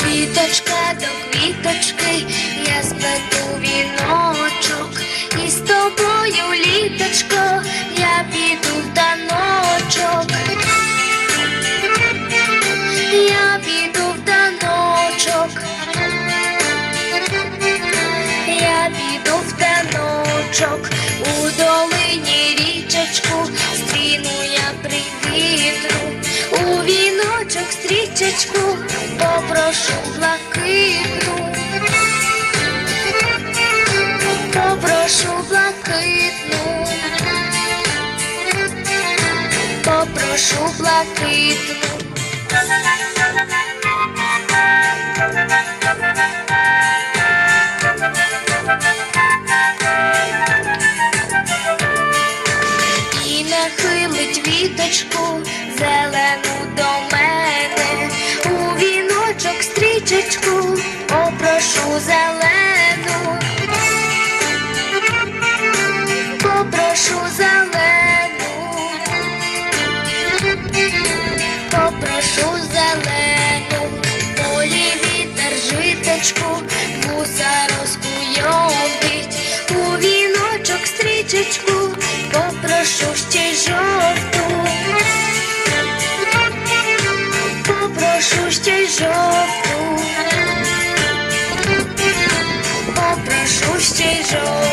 Квіточка до квіточки, я сплету віночок, і з тобою, літочко, я піду в таночок. Я піду в таночок. Я піду в таночок, у віночок стрічечку, попрошу блакитну, попрошу блакитну, попрошу блакитну. і нахилить віточку річечку, попрошу зелену, попрошу зелену, попрошу зелену, полі вітер житочку, вуса розкуйовить, у віночок стрічечку, попрошу ще жовту, попрошу ще. Szuściej żoł